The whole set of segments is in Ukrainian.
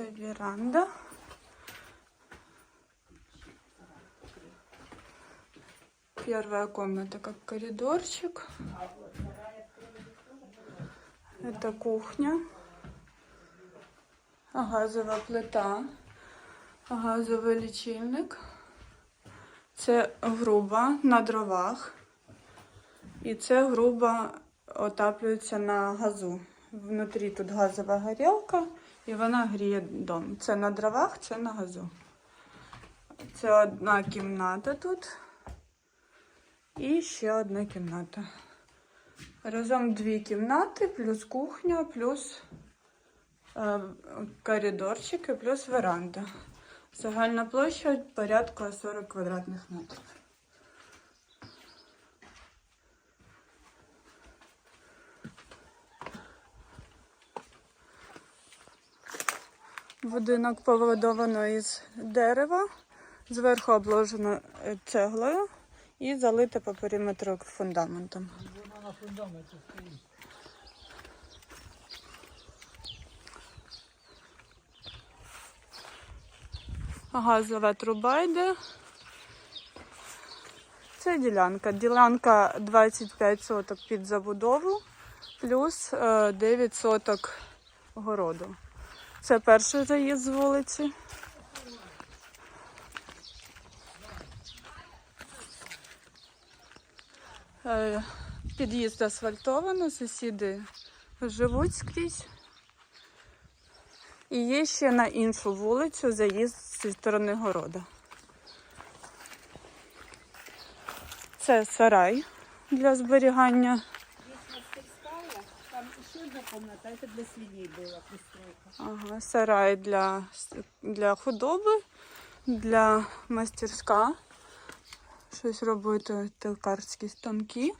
Это веранда. Первая комната как коридорчик. Это кухня. Газова плита. Газовий лічильник. Це груба на дровах. І це груба отаплюється на газу. Внутрі тут газова горілка, і вона гріє дом. Це на дровах, це на газу. Це одна кімната тут. І ще одна кімната. Разом дві кімнати, плюс кухня, плюс е, коридорчики, плюс веранда. Загальна площа порядку 40 квадратних метрів. Будинок побудовано із дерева, зверху обложено е, цеглою і залите по периметру фундаментом. Воно на. Газова труба йде. Це ділянка. Ділянка 25 соток під забудову, плюс е, 9 соток городу. Це перший заїзд з вулиці. Е, Під'їзд асфальтовано, сусіди живуть скрізь. І є ще на іншу вулицю заїзд зі сторони города. Це сарай для зберігання. Одна комната, это для свиней была пристройка. Ага, сарай для, для худоби, для мастерська. Щось робити, тилкарські станки.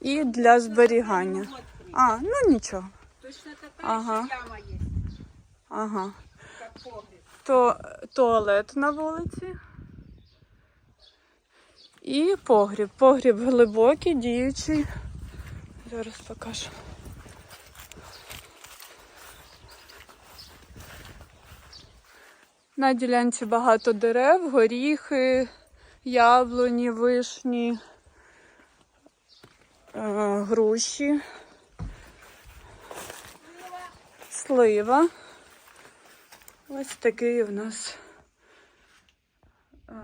І для зберігання. А, ну нічого. Точно такая Ага. яма есть, Ага. То туалет на вулиці. І погріб. Погріб глибокий, діючий. Зараз покажу. На ділянці багато дерев, горіхи, яблуні, вишні, е, груші, слива. Ось такий у нас е,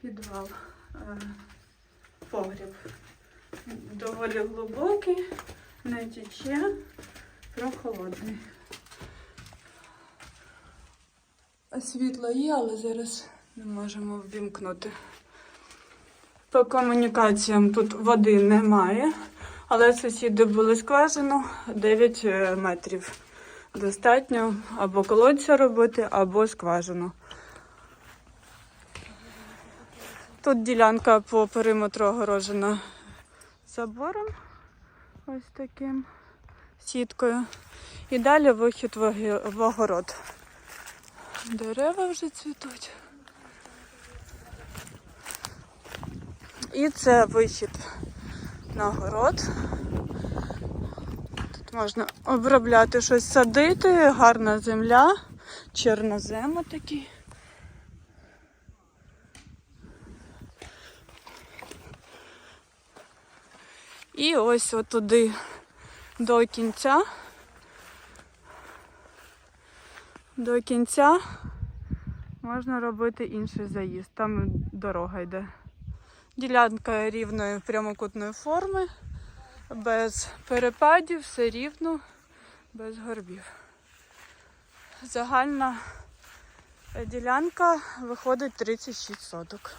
підвал, е, погріб. Доволі глибокий, не тече, прохолодний. Світло є, але зараз не можемо ввімкнути. По комунікаціям тут води немає, але сусіди були скважину 9 е, метрів. Достатньо або колодця робити, або скважину. Тут ділянка по периметру огорожена забором, ось таким сіткою. І далі вихід в огород. Дерева вже цвітуть. І це вихід на город. Тут можна обробляти щось садити, гарна земля, чорнозема такий. І ось отуди до кінця. До кінця можна робити інший заїзд. Там дорога йде. Ділянка рівної прямокутної форми, без перепадів, все рівно, без горбів. Загальна ділянка виходить 36 соток.